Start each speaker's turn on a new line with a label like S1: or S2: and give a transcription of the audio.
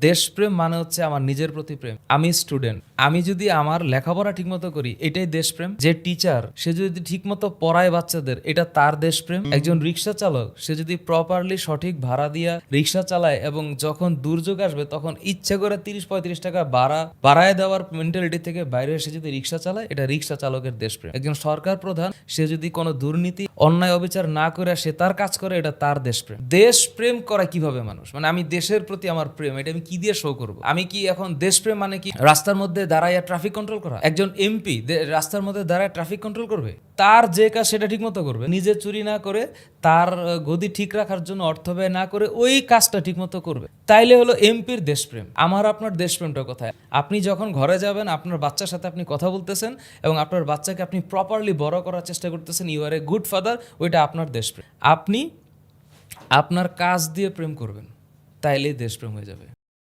S1: দেশপ্রেম মানে হচ্ছে আমার নিজের প্রতি প্রেম। আমি স্টুডেন্ট আমি যদি আমার লেখাপড়া ঠিকমতো করি, এটাই দেশপ্রেম। যে টিচার সে যদি ঠিকমতো পড়ায় বাচ্চাদের, এটা তার দেশপ্রেম। একজন রিক্সা চালক, সে যদি প্রপারলি সঠিক ভাড়া দিয়া রিক্সা চালায় এবং যখন দুর্যোগ আসবে, তখন ইচ্ছা করে তিরিশ পঁয়ত্রিশ টাকা ভাড়া বাড়ায় দেওয়ার মেন্টালিটি থেকে বাইরে এসে যদি রিক্সা চালায়, এটা রিক্সা চালকের দেশপ্রেম। একজন সরকার প্রধান, সে যদি কোনো দুর্নীতি, অন্যায় অবিচার না করে, সে তার কাজ করে, এটা তার দেশপ্রেম। দেশপ্রেম করা কীভাবে মানুষ? মানে আমি দেশের প্রতি আমার প্রেম, এটা আমি কি দিয়ে শো করব? আমি কি এখন দেশপ্রেম মানে কি রাস্তার মধ্যে দাঁড়াইয়া ট্রাফিক কন্ট্রোল করা? একজন এমপি রাস্তার মধ্যে দাঁড়ায় ট্রাফিক কন্ট্রোল করবে? তার যে কাজ সেটা ঠিক মতো করবে? নিজে চুরি না করে তার গদি ঠিক রাখার জন্য অর্থ ব্যয় না করে ওই কাজটা ঠিক মতো করবে। তাইলে হলো এমপির দেশপ্রেম। আমার আপনার দেশপ্রেমটা কোথায়? আপনি যখন ঘরে যাবেন, আপনার বাচ্চার সাথে আপনি কথা বলতেছেন এবং আপনার বাচ্চাকে আপনি প্রপারলি বড় করার চেষ্টা করতেছেন you are a good father ওইটা আপনার দেশপ্রেম। আপনি আপনার কাজ দিয়ে প্রেম করবেন, তাইলেই দেশপ্রেম হয়ে যাবে।